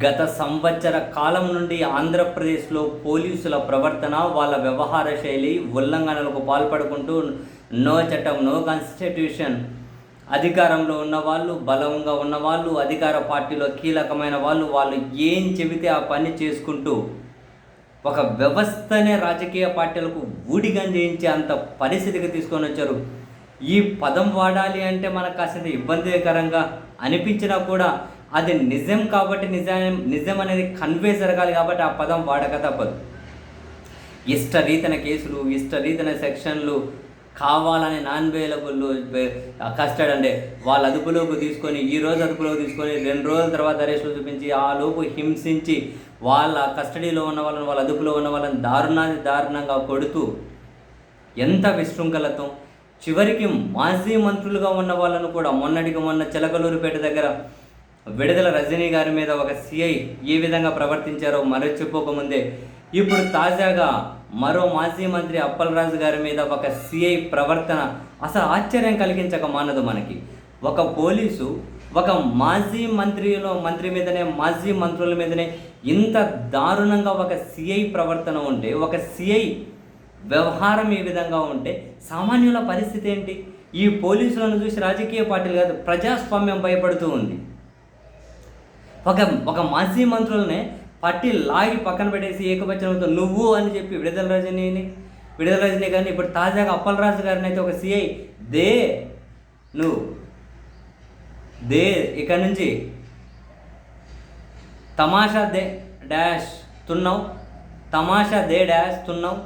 గత సంవత్సర కాలం నుండి ఆంధ్రప్రదేశ్లో పోలీసుల ప్రవర్తన వాళ్ళ వ్యవహార శైలి ఉల్లంఘనలకు పాల్పడుకుంటూ నో చట్టం నో కాన్స్టిట్యూషన్ అధికారంలో ఉన్న వాళ్ళు బలంగా ఉన్న వాళ్ళు అధికార పార్టీలో కీలకమైన వాళ్ళు వాళ్ళు ఏం చెబితే ఆ పని చేసుకుంటూ ఒక వ్యవస్థనే రాజకీయ పార్టీలకు ఊడిగం చేయించే అంత పరిస్థితికి తీసుకొని వచ్చారు. ఈ పదం వాడాలి అంటే మనకు కాసింత ఇబ్బందికరంగా అనిపించినా కూడా అది నిజం కాబట్టి నిజం నిజం అనేది కన్వే జరగాలి కాబట్టి ఆ పదం వాడక తప్పదు. ఇష్టరీతన కేసులు ఇష్టరీతన సెక్షన్లు కావాలని నాన్ అవైలబుల్ కస్టడ్ అంటే వాళ్ళ అదుపులోకి తీసుకొని ఈ రోజు అదుపులోకి తీసుకొని రెండు రోజుల తర్వాత అరెస్టులు చూపించి ఆ లోపు హింసించి వాళ్ళ కస్టడీలో ఉన్న వాళ్ళని వాళ్ళ అదుపులో ఉన్న వాళ్ళని దారుణాది దారుణంగా కొడుతూ ఎంత విశృంఖలత్వం. చివరికి మాజీ మంత్రులుగా ఉన్న వాళ్ళను కూడా మొన్నటికి మొన్న చిలకలూరుపేట దగ్గర విడుదల రజనీ గారి మీద ఒక సిఐ ఏ విధంగా ప్రవర్తించారో మరో చెప్పుకోకముందే ఇప్పుడు తాజాగా మరో మాజీ మంత్రి అప్పలరాజు గారి మీద ఒక సిఐ ప్రవర్తన అసలు ఆశ్చర్యం కలిగించక మానదు మనకి. ఒక పోలీసు ఒక మాజీ మంత్రిలో మంత్రి మీదనే మాజీ మంత్రుల మీదనే ఇంత దారుణంగా ఒక సిఐ ప్రవర్తన ఉంటే ఒక సిఐ వ్యవహారం ఈ విధంగా ఉంటే సామాన్యుల పరిస్థితి ఏంటి? ఈ పోలీసులను చూసి రాజకీయ పార్టీలు కాదు ప్రజాస్వామ్యం భయపడుతూ ఉంది. ఒక ఒక మాజీ మంత్రులని పట్టి లాగి పక్కన పెట్టేసి ఏకపక్షంతో నువ్వు అని చెప్పి విడుదల రజనీని విడుదల రజనీ కానీ ఇప్పుడు తాజాగా అప్పలరాజు గారిని అయితే ఒక సిఐ దే నువ్వు దే ఇక్కడ నుంచి తమాషా దే డాష్ తున్నావు తమాషా దే డాష్ తున్నావు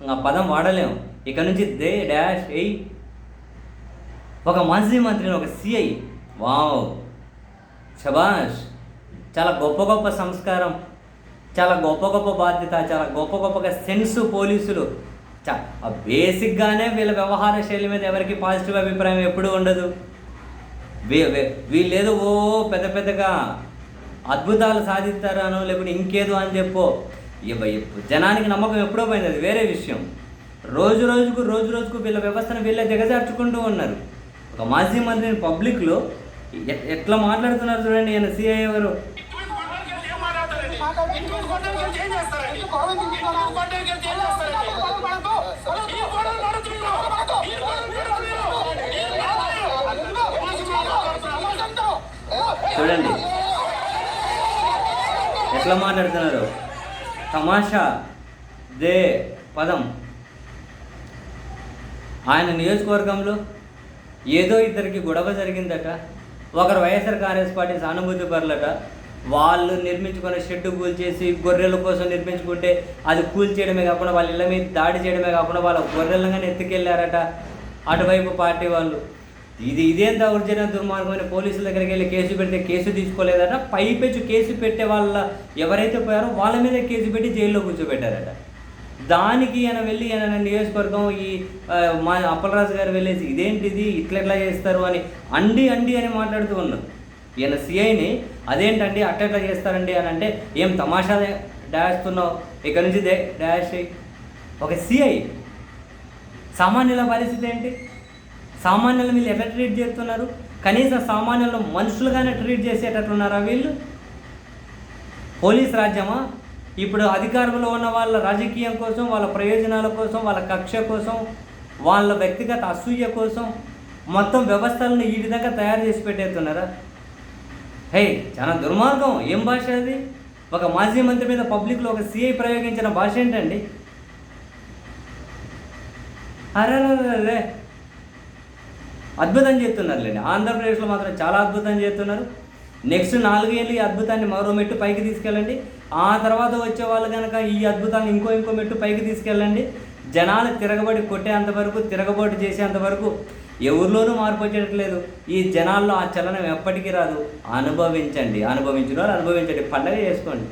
ఇంకా పదం వాడలేము. ఇక్కడ నుంచి దే డాష్ ఎయ్. ఒక మాజీ మంత్రిని ఒక సిఐ వావ్. శబాష్ చాలా గొప్ప గొప్ప సంస్కారం చాలా గొప్ప గొప్ప బాధ్యత చాలా గొప్ప గొప్పగా సెన్స్ పోలీసులు. చా బేసిక్గానే వీళ్ళ వ్యవహార శైలి మీద ఎవరికి పాజిటివ్ అభిప్రాయం ఎప్పుడూ ఉండదు. వీ వీళ్ళేదో ఓ పెద్ద పెద్దగా అద్భుతాలు సాధిస్తారనో లేకుంటే ఇంకేదో అని చెప్పో ఇవ్వ- జనానికి నమ్మకం ఎప్పుడో పోయింది అది వేరే విషయం. రోజు రోజుకు రోజు రోజుకు వీళ్ళ వ్యవస్థను వీళ్ళే దిగజార్చుకుంటూ ఉన్నారు. ఒక మాజీ మంత్రిని పబ్లిక్లో ఎట్లా మాట్లాడుతున్నారు చూడండి ఈయన సిఐ ఎవరు చూడండి. ఎట్లా మాట్లాడుతున్నారు? తమాషా దే పదం. ఆయన నియోజకవర్గంలో ఏదో ఇద్దరికి గొడవ జరిగిందట. ఒకరు వైఎస్ఆర్ కాంగ్రెస్ పార్టీ సానుభూతి పరులట. వాళ్ళు నిర్మించుకున్న షెడ్డు కూల్చేసి గొర్రెల కోసం నిర్మించుకుంటే అది కూల్చేయడమే కాకుండా వాళ్ళ ఇళ్ళ మీద దాడి చేయడమే కాకుండా వాళ్ళ గొర్రెలను ఎత్తుకెళ్ళారట అటువైపు పార్టీ వాళ్ళు. ఇది ఇదేం దౌర్జన్య దుర్మార్గమైన పోలీసుల దగ్గరికి వెళ్ళి కేసు పెడితే కేసు తీసుకోలేదట పైపెచ్చు కేసు పెట్టే వాళ్ళ ఎవరైతే పోయారో వాళ్ళ మీద కేసు పెట్టి జైల్లో కూర్చోబెట్టారట. దానికి ఆయన వెళ్ళి ఆయన నియోజకవర్గం ఈ మా అప్పలరాజు గారు వెళ్ళేసి ఇదేంటిది ఇట్లా ఎట్లా చేస్తారు అని అండి అండి అని మాట్లాడుతూ ఉన్నారు. ఈయన సిఐని అదేంటండి అట్లా చేస్తారండి అని అంటే ఏం తమాషా డాష్ తున్నావు ఇక్కడ నుంచి దే డాష్ ఒక సిఐ సామాన్యుల పరిస్థితి ఏంటి? సామాన్యులు వీళ్ళు ఎట్లా ట్రీట్ చేస్తున్నారు? కనీసం సామాన్యులను మనుషులుగానే ట్రీట్ చేసేటట్లున్నారా వీళ్ళు? పోలీస్ రాజ్యమా? ఇప్పుడు అధికారంలో ఉన్న వాళ్ళ రాజకీయం కోసం వాళ్ళ ప్రయోజనాల కోసం వాళ్ళ కక్ష కోసం వాళ్ళ వ్యక్తిగత అసూయ కోసం మొత్తం వ్యవస్థలను ఈ విధంగా తయారు చేసి పెట్టేస్తున్నారా? హే చాలా దుర్మార్గం. ఏం భాష అది? ఒక మాజీ మంత్రి మీద పబ్లిక్లో ఒక సిఐ ప్రయోగించిన భాష ఏంటండి? అరే అద్భుతం చేస్తున్నారులేండి. ఆంధ్రప్రదేశ్లో మాత్రం చాలా అద్భుతం చేస్తున్నారు. నెక్స్ట్ నాలుగేళ్ళు ఈ అద్భుతాన్ని మరో మెట్టు పైకి తీసుకెళ్ళండి. ఆ తర్వాత వచ్చే వాళ్ళు కనుక ఈ అద్భుతాన్ని ఇంకో ఇంకో మెట్టు పైకి తీసుకెళ్ళండి. జనాలు తిరగబడి కొట్టేంత వరకు తిరగబడి చేసేంత వరకు ఎవరిలోనూ మార్పు వచ్చేటట్లేదు. ఈ జనాల్లో ఆ చలనం ఎప్పటికీ రాదు. అనుభవించండి. అనుభవించిన వారు అనుభవించండి. పండగ చేసుకోండి.